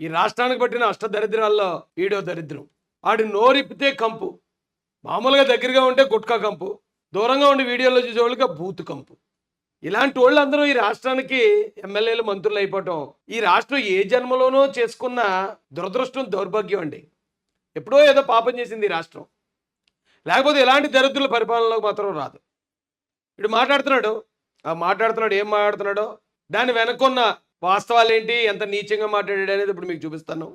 ఈ రాష్ట్రానికి పట్టిన అష్ట దరిద్రాల్లో ఈడో దరిద్రం. ఆడి నోరిప్పితే కంపు. మామూలుగా దగ్గరగా ఉంటే గుట్కా కంపు. దూరంగా ఉండి వీడియోలో చూసేవాళ్ళకి బూత్ కంపు. ఇలాంటి వాళ్ళందరూ ఈ రాష్ట్రానికి ఎమ్మెల్యేలు మంత్రులు అయిపోవటం ఈ రాష్ట్రం ఏ జన్మలోనో చేసుకున్న దురదృష్టం దౌర్భాగ్యం అండి. ఎప్పుడో ఏదో పాపం చేసింది ఈ రాష్ట్రం. లేకపోతే ఎలాంటి దరిద్రుల పరిపాలనలోకి మాత్రం రాదు. ఇటు మాట్లాడుతున్నాడు. ఆ మాట్లాడుతున్నాడు ఏం మాట్లాడుతున్నాడో దాని వెనకున్న వాస్తవాలు ఏంటి ఎంత నీచంగా మాట్లాడాడు అనేది ఇప్పుడు మీకు చూపిస్తాను.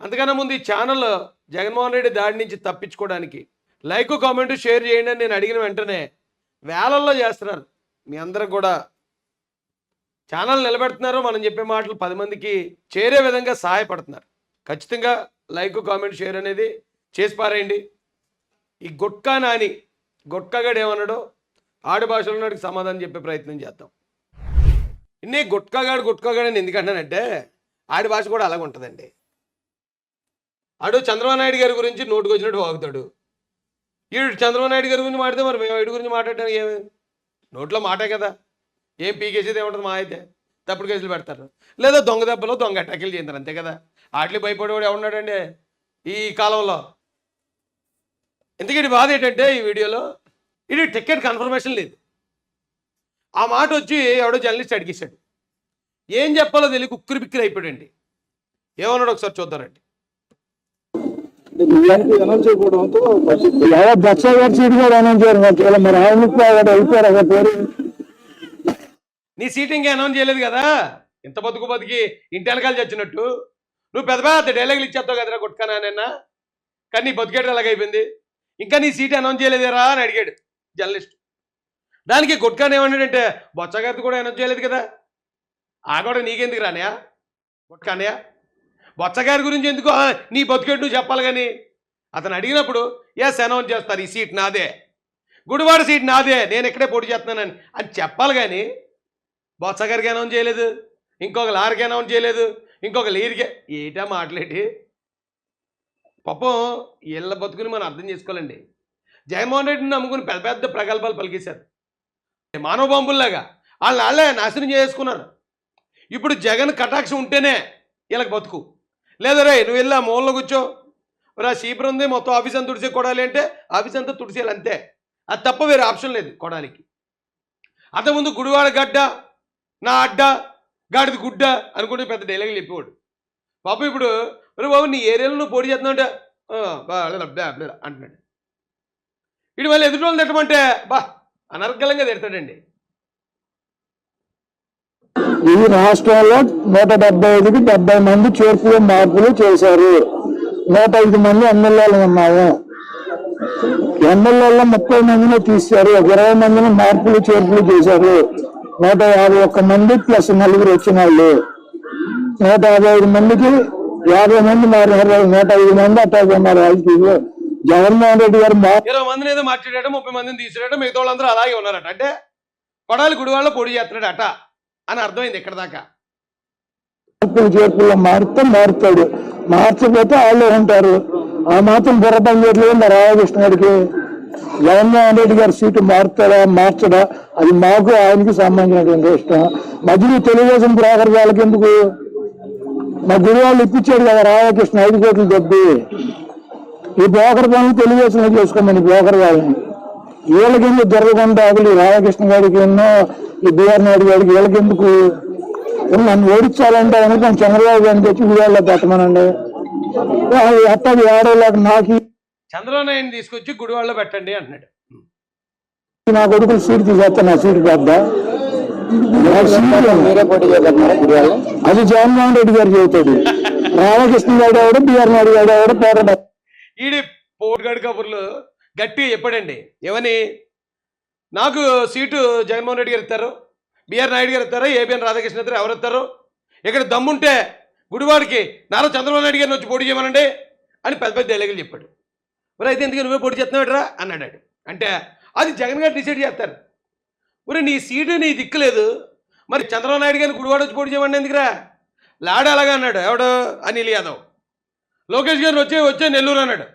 అంతకన్నా ముందు ఈ ఛానల్ జగన్మోహన్ రెడ్డి దాడి నుంచి తప్పించుకోవడానికి లైక్ కామెంట్ షేర్ చేయండి అని నేను అడిగిన వెంటనే వేలల్లో చేస్తున్నారు. మీ అందరూ కూడా ఛానల్ నిలబెడుతున్నారు. మనం చెప్పే మాటలు పది మందికి చేరే విధంగా సహాయపడుతున్నారు. ఖచ్చితంగా లైక్ కామెంట్ షేర్ అనేది చేసి పారేయండి. ఈ గుట్కా నాని గుట్కాగాడు ఏమన్నాడో ఆడి భాషలో నాడికి సమాధానం చెప్పే ప్రయత్నం చేద్దాం. ఇన్ని గుట్కాగాడు గుట్కాగాడు అని ఎందుకంటానంటే ఆడి భాష కూడా అలాగ ఉంటుందండి. ఆడు చంద్రబాబు నాయుడు గారి గురించి నోటుకు వచ్చినట్టు వాగుతాడు. ఈడు చంద్రబాబు నాయుడు గారి గురించి మాట్లాడితే మరి మేము వీడి గురించి మాట్లాడడానికి ఏమి? నోట్లో మాటే కదా. ఏం పీకేసేది ఏముంటుంది మా అయితే? తప్పుడు కేసులు పెడతారు. లేదా దొంగ దెబ్బలో దొంగ అటాకులు చేస్తారు అంతే కదా. ఆటలు భయపడేవాడు ఎవడున్నాడండి? ఈ కాలంలో. ఎందుకంటే బాధ ఏంటంటే ఈ వీడియోలో ఇది టికెట్ కన్ఫర్మేషన్ లేదు. ఆ మాట వచ్చి ఎవడో జర్నలిస్ట్ అడిగేశాడు. ఏం చెప్పాలో తెలియక ఉక్కిరి బిక్కిరి అయిపోయాడండి. ఏమన్నాడు ఒకసారి చూద్దారండి గారు సీట్ కూడా అనౌన్స్ చేయరు. మరి ఆయన పేరు. నీ సీట్ ఇంకా అనౌన్స్ చేయలేదు కదా. ఇంత బతుకు బతికి ఇంటి వెనకాల చచ్చినట్టు. నువ్వు పెద్ద పెద్ద డైలాగులు ఇచ్చేస్తావు కదరా కొట్టుకనా నిన్న? కానీ నీ బతికేట అలాగైపోయింది ఇంకా నీ సీట్ అనౌన్స్ చేయలేదేరా అని అడిగాడు జర్నలిస్ట్. దానికి గుట్కాని ఏమన్నాడంటే బొత్స కూడా అనౌన్స్ చేయలేదు కదా. ఆ కూడా నీకెందుకు రానయా గుట్కానయా బొచ్చగారి గురించి ఎందుకు? నీ బతికేటు నువ్వు చెప్పాలి కానీ. అతను అడిగినప్పుడు ఎస్ అనౌన్స్ చేస్తారు? ఈ సీట్ నాదే. గుడివాడ సీట్ నాదే. నేను ఇక్కడే పోటీ చేస్తున్నానని. అని చెప్పాలి కానీ బొత్సగారికి అనౌన్స్ చేయలేదు? ఇంకొక లారీకి అనౌన్స్ చేయలేదు? ఇంకొక లీరికి ఏటా మాట్లాడి? పాపం ఇళ్ళ బతుకుని మనం అర్థం చేసుకోవాలండి. జగన్మోహన్ రెడ్డిని నమ్ముకుని పెద్ద పెద్ద ప్రగల్భాలు పలికేశారు. మానవ బాంబుల్లాగా వాళ్ళని వాళ్ళే నాశనం చేసుకున్నారు. ఇప్పుడు జగన్ కటాక్షం ఉంటేనే వీళ్ళకి బతుకు. లేదా రే నువ్వు వెళ్ళి ఆ మూలలో కూర్చో. రా సీపర్ ఉంది మొత్తం ఆఫీస్ అంతా తుడిచే కొడాలి అంటే ఆఫీస్ అంతా తుడిచేయాలి అంతే. అది తప్ప వేరే ఆప్షన్ లేదు కొడాలికి. అంతకుముందు గుడివాడ గడ్డ నా అడ్డ గాడిది గుడ్డ అనుకుంటే పెద్ద డైలాగులు చెప్పేవాడు. పాప ఇప్పుడు రే బాబు నీ ఏరియాలో నువ్వు పోటీ చేస్తున్నావు అంటే అంటున్నాడు. ఇటు మళ్ళీ ఎదుటి వాళ్ళు తిట్టమంటే బా అనర్గళంగా తిడతాడండి. ఈ రాష్ట్రంలో నూట డెబ్బై ఐదుకి డెబ్బై మంది చేర్పులు మార్పులు చేశారు. నూట ఐదు మంది ఎమ్మెల్యేలు ఉన్నాము ఎమ్మెల్యేలో ముప్పై మందిని తీశారు. ఒక ఇరవై మందిని మార్పులు చేర్పులు చేశారు. నూట యాభై ఒక్క మంది ప్లస్ నలుగురు వచ్చిన వాళ్ళు. నూట యాభై ఐదు మందికి యాభై మంది మారినారు. నూట ఐదు మంది అట్టాగే ఉన్నారు రాజకీయంలో జగన్మోహన్ రెడ్డి గారు ఇరవై మందిని ఏదో మార్చాడట ముప్పై మందిని తీసాడట మిగతా వాళ్ళందరూ అలాగే ఉన్నారట. అంటే కొడాలి గుడివాళ్ళ పొడి చేస్తున్నాడు అట అని అర్థమైంది ఇక్కడ దాకా. మార్పులు చేర్పుల్లో మారితే మారుతాడు. మార్చకపోతే వాళ్ళే ఉంటారు. ఆ మాత్రం బుర్ర పని చేయట్లేదు. మా రామకృష్ణ గారికి జగన్మోహన్ రెడ్డి గారి సీటు మారుతాడా మార్చడా? అది మాకు ఆయనకి సంబంధించినటువంటి ఇష్టం మధ్యలో తెలుగుదేశం బ్రోకర్ వాళ్ళకి ఎందుకు? మా గురి వాళ్ళు ఇప్పించాడు కదా రామకృష్ణ ఐదు కోట్లు దెబ్బి ఈ బ్రోకర్ పనులు తెలుగుదేశంలో చేసుకోమని బ్రోకర్ వాళ్ళని వీళ్ళకి ఎందుకు దొరకకుండా అసలు ఈ రామకృష్ణ గారికి ఎన్నో ఈ బిఆర్ నాయుడు గారికి వీళ్ళకి ఎందుకు నన్ను ఓడించాలంటే అనుకుని చంద్రబాబు గారిని తెచ్చి వీళ్ళలో పెట్టమనండి. అట్టది ఆడేలాగా నాకు చంద్రబాబు నాయుడిని తీసుకొచ్చి గుడివాళ్ళలో పెట్టండి అంటున్నాడు. నా కొడుకులు సీట్ తీసేస్తా నా సీట్ పెద్ద అది జగన్మోహన్ రెడ్డి గారు చెబుతాడు. రామకృష్ణ గారు ఎవడు బిఆర్ నాయుడు గారు ఎవడు పోరాట ఈడి పోటుగాడి కబుర్లు గట్టిగా చెప్పాడండి. ఏమని? నాకు సీటు జగన్మోహన్ రెడ్డి గారు ఇస్తారు బిఆర్ నాయుడు గారు ఇస్తారు ఏబిఎన్ రాధాకృష్ణ ఇస్తారు ఎవరు ఇస్తారు? ఇక్కడ దమ్ముంటే గుడివాడికి నారా చంద్రబాబు నాయుడు గారిని వచ్చి పోటీ చేయమనండి అని పెద్ద పెద్ద డైలాగులు చెప్పాడు. మరి అయితే ఎందుకు నువ్వే పోటీ చేస్తున్నావుట్రా అన్నాడు ఆడు. అంటే అది జగన్ గారు డిసైడ్ చేస్తారు. మరి నీ సీటు నీ దిక్కులేదు మరి చంద్రబాబు నాయుడు గారిని గుడివాడ వచ్చి పోటీ చేయమని ఎందుకురా? లాడ అలాగా అన్నాడు. ఎవడు? అనిల్ యాదవ్. లోకేష్ గారిని వచ్చే వచ్చే నెల్లూరు అన్నాడు.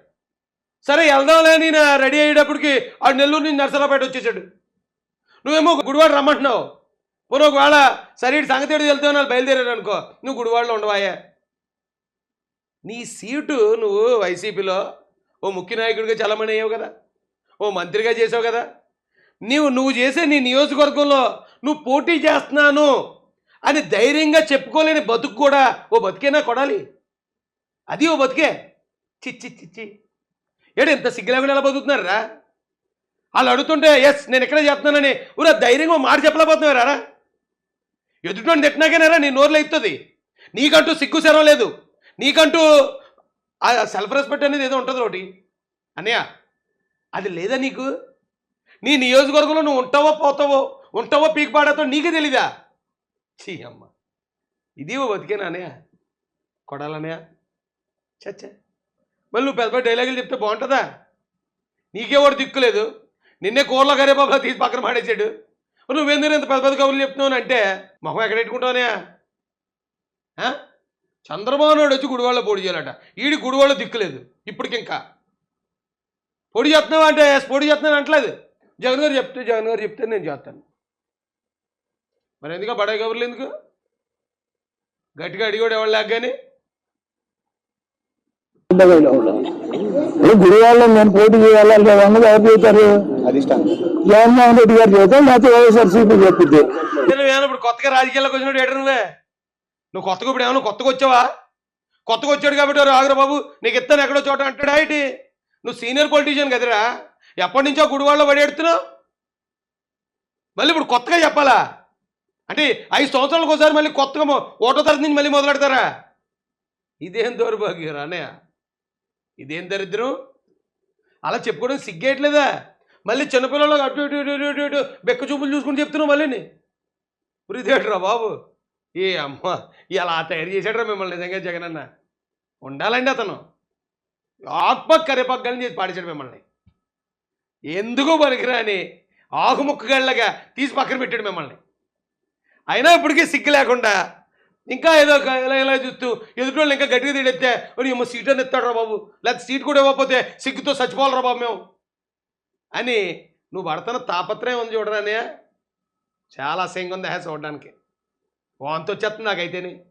సరే వెళ్దాంలే నేను రెడీ అయ్యేటప్పటికి ఆ నెల్లూరు నుంచి నర్సరాపేట వచ్చేసాడు. నువ్వేమో గుడివాడ రమ్మంటున్నావు. పోనీ ఒకవేళ సరే సంగతి ఏడు వెళ్తావు వాళ్ళు బయలుదేరాడు అనుకో నువ్వు గుడివాడలో ఉండవాయే. నీ సీటు నువ్వు వైసీపీలో ఓ ముఖ్య నాయకుడిగా చలమణి అయ్యావు కదా ఓ మంత్రిగా చేసావు కదా. నీవు నువ్వు చేసే నీ నియోజకవర్గంలో నువ్వు పోటీ చేస్తున్నాను అని ధైర్యంగా చెప్పుకోలేని బతుకు కూడా ఓ బతికైనా కొడాలి. అది ఓ బతికే. చిచ్చి చిచ్చి ఏడు ఎంత సిగ్గులేకుండా ఎలా బతుకుతున్నారా వాళ్ళు అడుగుతుంటే ఎస్ నేను ఎక్కడ చేస్తున్నానని. ఊరా ధైర్యంగా ఓ మాట చెప్పలేకపోతున్నారా ఎదుటి తిట్టినాకేనారా నీ నోరులో ఎత్తుంది నీకంటూ సిగ్గు శరం లేదు. నీకంటూ ఆ సెల్ఫ్ రెస్పెక్ట్ అనేది ఏదో ఉంటుంది ఒకటి అన్నయ్య అది లేదా నీకు? నీ నియోజకవర్గంలో నువ్వు ఉంటావో పోతావో ఉంటావో పీక్ పాడతావో నీకే తెలీదా? చీ అమ్మ. ఇది ఓ బతికేనా అన్నయ్య? కొడాలన్నయ్య? చచ్చా. మళ్ళీ నువ్వు పెద్ద పెద్ద డైలాగులు చెప్తే బాగుంటుందా? నీకే వాడు దిక్కులేదు నిన్నే కూరలో కరేపాపలా తీసి పక్కన మాడేశాడు నువ్వెందుకు ఇంత పెద్ద పెద్ద కబుర్లు చెప్తున్నావు అంటే మొహం ఎక్కడ పెట్టుకుంటావునే? చంద్రబాబునాడు చంద్రబాబు వచ్చి గుడివాళ్ళ పొడి చేయాలట. ఈడి గుడివాళ్ళ దిక్కులేదు ఇప్పటికింకా పొడి చేస్తున్నావు అంటే పొడి చేస్తున్నాను అంటలేదు. జగన్ గారు చెప్తే జగన్ గారు చెప్తే నేను చేస్తాను. మరి ఎందుకు బడాయి కబుర్లు ఎందుకు? గట్టిగా అడిగాడు ఎవరు లేక కానీ ఉండగలిగా. ఉండాలి ఇప్పుడు గుడివాళ్ళలో నేను పోటీ చేయాలా? కదా అన్నది ఎవరు చెబుతారు జగన్మోహన్ రెడ్డి గారు చెబుతారు లేకపోతే వైఎస్ఆర్సీపీ చెప్పింది ఇప్పుడు కొత్తగా రాజకీయాల్లోకి వచ్చినట్టు ఏడు నువ్వే? నువ్వు కొత్తగా ఇప్పుడు ఏమన్నా కొత్తగా వచ్చావా? కొత్తగా వచ్చాడు కాబట్టి "ఒరే బాబు నీకు ఇస్తాను ఎక్కడో చోట అంటాడా ఆయటి నువ్వు సీనియర్ పొలిటీషియన్ కదరా. ఎప్పటి నుంచో గుడివాళ్ళలో పడేడుతున్నావు మళ్ళీ ఇప్పుడు కొత్తగా చెప్పాలా? అంటే ఐదు సంవత్సరాలకు ఒకసారి మళ్ళీ కొత్తగా ఓటో తరగతి నుంచి మళ్ళీ మొదలెడతారా? ఇదేం దౌర్భాగ్యం రా అన్నయ్య. ఇదేం దరిద్రం? అలా చెప్పుకోవడం సిగ్గేయట్లేదా? మళ్ళీ చిన్నపిల్లలు అటు ఇటు ఇటు ఇటు ఇటు బెక్క చూపులు చూసుకుని చెప్తున్నావు మళ్ళీని? ఉరిదేట్రా బాబు? ఏ అమ్మ ఇలా తయారు చేశాడరా మిమ్మల్ని నిజంగా జగన్ అన్న. ఉండాలండి అతను. ఆత్మ కరిపక్కని చేసి పాడించాడు మిమ్మల్ని. ఎందుకు పనికిరాని ఆకుముక్కగళ్ళగా తీసి పక్కన పెట్టాడు మిమ్మల్ని. అయినా ఇప్పటికీ సిగ్గు లేకుండా ఇంకా ఏదో ఒక ఇలా ఇలా చూస్తూ ఎదుటి వాళ్ళు ఇంకా గట్టిగా తీడెత్తే ఒరి అమ్మ సీట్ అని ఎత్తాడురా బాబు. లేకపోతే సీట్ కూడా ఇవ్వకపోతే సిగ్గుతో చచ్చిపోవాలరా బాబు మేము. అని నువ్వు పడుతున్న తాపత్రయం ఉంది చూడరానే చాలా అసహ్యంగా ఉంది హ్యాస్ చూడడానికి. వాంతి వచ్చేస్తుంది నాకైతేనే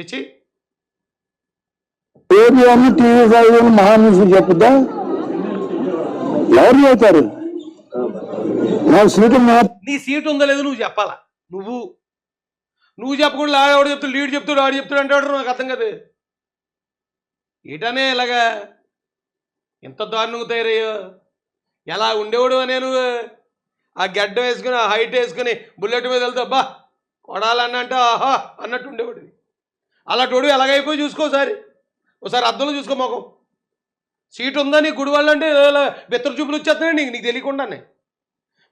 చిచ్చి. మహాన్యూస్ చెప్పుద్దా? ఎవరు చెబుతారు? నా సీటు మాత్రం నీ సీట్ ఉందో లేదో నువ్వు చెప్పాలా? నువ్వు నువ్వు చెప్పకుండా ఆడవాడు చెప్తాడు లీడ్ చెప్తాడు ఆడు చెప్తాడు అంటాడు నాకు అర్థం కదా. ఏటనే ఇలాగా ఎంత దారుణంగా తయారయ్యో ఎలా ఉండేవాడు అనే నువ్వు? ఆ గడ్డ వేసుకుని ఆ హైట్ వేసుకుని బుల్లెట్ మీద వెళ్తా అబ్బా కొడాలన్నంటే ఆహా అన్నట్టు ఉండేవాడు. అలాంటి ఎలాగైపోయి చూసుకోసారి ఒకసారి. ఒకసారి అద్దంలో చూసుకో మొఖం. సీట్ ఉందా నీ గుడి వాళ్ళు అంటే బెత్తర చూపులు వచ్చేస్తున్నాయి నీకు నీకు తెలియకుండానే.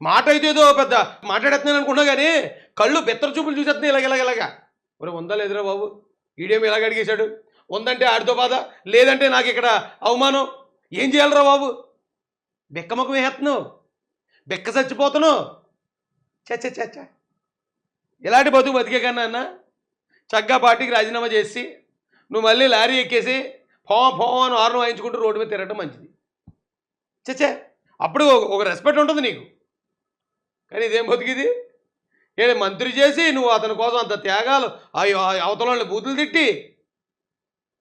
మాట అయితే ఏదో పెద్ద మాట్లాడేస్తున్నాను అనుకున్నా కానీ కళ్ళు బెత్తర చూపులు చూసేస్తున్నాయి ఇలాగ ఇలాగ ఇలాగా. మరి ఉందా లేదురా బాబు. ఈడేమి ఇలాగ అడిగేశాడు? ఉందంటే ఆడితో బాధ లేదంటే నాకు ఇక్కడ అవమానం. ఏం చేయాలరా బాబు? బెక్కముఖం వేసేస్తున్నావు. బెక్క చచ్చిపోతున్నావు. చచ్చ చచ్చ ఇలాంటి బతుకు బతికే కన్నా అన్న చక్కగా పార్టీకి రాజీనామా చేసి నువ్వు మళ్ళీ లారీ ఎక్కేసి ఫో ఫో అని ఆరును వాయించుకుంటూ రోడ్డు మీద తిరగడం మంచిది. చచ్చే అప్పుడు ఒక రెస్పెక్ట్ ఉంటుంది నీకు. కానీ ఇదేం బతికిది? ఏడు మంత్రి చేసి నువ్వు అతని కోసం అంత త్యాగాలు అవతలని ఆ బూతులు తిట్టి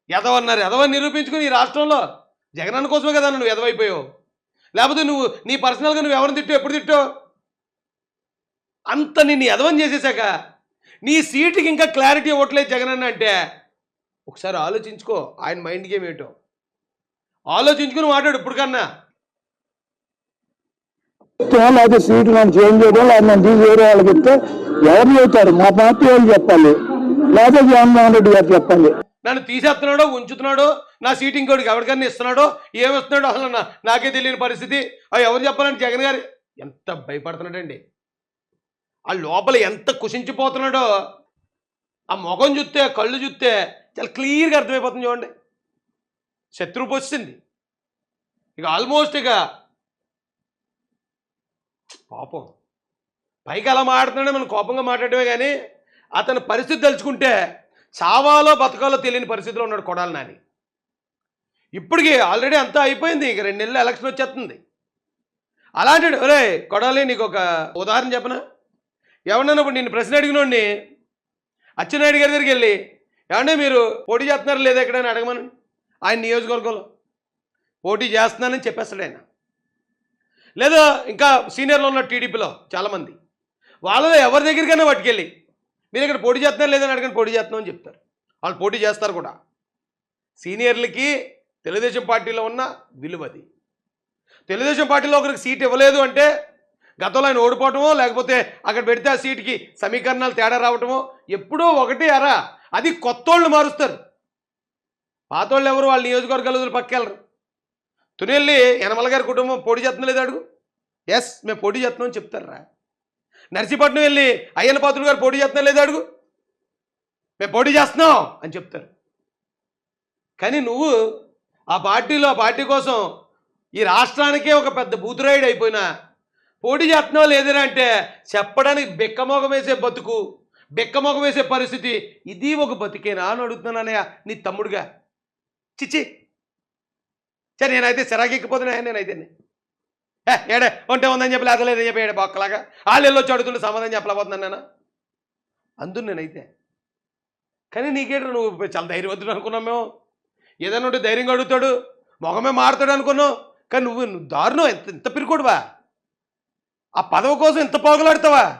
ఎదవన్నారు. ఎదవని నిరూపించుకుని ఈ రాష్ట్రంలో జగనన్న కోసమే కదా నువ్వు ఎదవైపోయావు. లేకపోతే నువ్వు నీ పర్సనల్గా నువ్వు ఎవరిని తిట్టావు? ఎప్పుడు తిట్టావు? అంత నిన్ను ఎదవని చేసేసాక నీ సీటుకి ఇంకా క్లారిటీ ఇవ్వట్లేదు జగనన్న అంటే ఒకసారి ఆలోచించుకో. ఆయన మైండ్ గేమ్ ఏంటో. ఆలోచించుకుని మాట్లాడు ఇప్పుడు కన్నా లేకపోతే సీటు నన్ను చేంజ్ చేయడం లేదా నన్ను తీసి వేరే వాళ్ళకి ఎవరు చెబుతారు మా పార్టీ వాళ్ళు చెప్పాలి. లేదా జగన్మోహన్ రెడ్డి గారు చెప్పాలి. నన్ను తీసేస్తున్నాడో ఉంచుతున్నాడో నా సీట్ ఇంకోటికి ఎవరికన్నా ఇస్తున్నాడో ఏమిస్తున్నాడో అసలు నాకే తెలియని పరిస్థితి. అవి ఎవరు చెప్పాలని జగన్ గారు? ఎంత భయపడుతున్నాడండి. ఆ లోపల ఎంత కుషించిపోతున్నాడో ఆ ముఖం చూస్తే కళ్ళు చూస్తే చాలా క్లియర్గా అర్థమైపోతుంది చూడండి. శత్రువు వచ్చింది ఇక ఆల్మోస్ట్ ఇక పాపం. పైకి అలా మాట్లాడుతున్నాడే మనం కోపంగా మాట్లాడమే కానీ అతని పరిస్థితి తలుచుకుంటే చావాలో బతకాలో తెలియని పరిస్థితిలో ఉన్నాడు కొడాలి నాని. ఇప్పటికి ఆల్రెడీ అంతా అయిపోయింది ఇక రెండు నెలలు ఎలక్షన్ వచ్చేస్తుంది. అలాంటి ఒరే కొడాలి నీకు ఒక ఉదాహరణ చెప్పనా? ఎవరన్నా ఇప్పుడు నేను ప్రశ్న అడిగినోడిని అచ్చెన్నాయుడు గారి దగ్గరికి వెళ్ళి ఏమంటే మీరు పోటీ చేస్తున్నారు లేదా ఎక్కడైనా అడగమని ఆయన నియోజకవర్గంలో పోటీ చేస్తున్నానని చెప్పేస్తాడు ఆయన. లేదా ఇంకా సీనియర్లో ఉన్న టీడీపీలో చాలామంది. వాళ్ళలో ఎవరి దగ్గరికైనా పట్టుకెళ్ళి మీరు ఇక్కడ పోటీ చేస్తున్నారు లేదని అడగని పోటీ చేస్తున్నాం అని చెప్తారు. వాళ్ళు పోటీ చేస్తారు కూడా. సీనియర్లకి తెలుగుదేశం పార్టీలో ఉన్న విలువది తెలుగుదేశం పార్టీలో ఒకరికి సీట్ ఇవ్వలేదు అంటే గతంలో ఆయన ఓడిపోవటమో లేకపోతే అక్కడ పెడితే ఆ సీట్కి సమీకరణాలు తేడా రావటమో ఎప్పుడో ఒకటి అరా అది కొత్తోళ్ళు మారుస్తారు. పాతోళ్ళు ఎవరు? వాళ్ళ నియోజకవర్గాలు వదిలి పక్కెళ్ళరు. తునెల్లి యనమల గారి కుటుంబం పోటీ చేస్తుంది లేదు అడుగు? ఎస్ మేము పోటీ చేస్తున్నాం అని చెప్తారా? నర్సీపట్నం వెళ్ళి అయ్యన్న పాత్రుడు గారు పోటీ చేస్తున్నా లేదు అడుగు? మేము పోటీ చేస్తున్నాం అని చెప్తారు. కానీ నువ్వు ఆ పార్టీలో ఆ పార్టీ కోసం ఈ రాష్ట్రానికే ఒక పెద్ద బూతురాయుడు అయిపోయినా పోటీ చేస్తున్నావు లేదని అంటే చెప్పడానికి బిక్కమోగం వేసే బతుకు బిక్కమోగం వేసే పరిస్థితి ఇది ఒక బతికేనా అని అడుగుతున్నానయ్యా నీ తమ్ముడుగా. చిచ్చి. సరే నేనైతే సిరాకెక్కిపోతున్నా నేనైతే ఏడే ఉంటే ఉందని చెప్పి లేదలేదని చెప్పి ఏడే బొక్కలాగా? వాళ్ళు వెళ్ళొచ్చి అడుగుతుంటే సమాధానం చెప్పలేకపోతున్నాను నేను. అందు నేనైతే. కానీ నీకేంటి నువ్వు చాలా ధైర్యవంతుడు అనుకున్నాం మేము. ఏదైనా ఉంటే ధైర్యంగా అడుగుతాడు. మొగమే మారుతాడు అనుకున్నావు కానీ నువ్వు నువ్వు దారుణం. ఎంత ఎంత పిరుకోడువా? ఆ పదవి కోసం ఎంత పోగలాడతావా?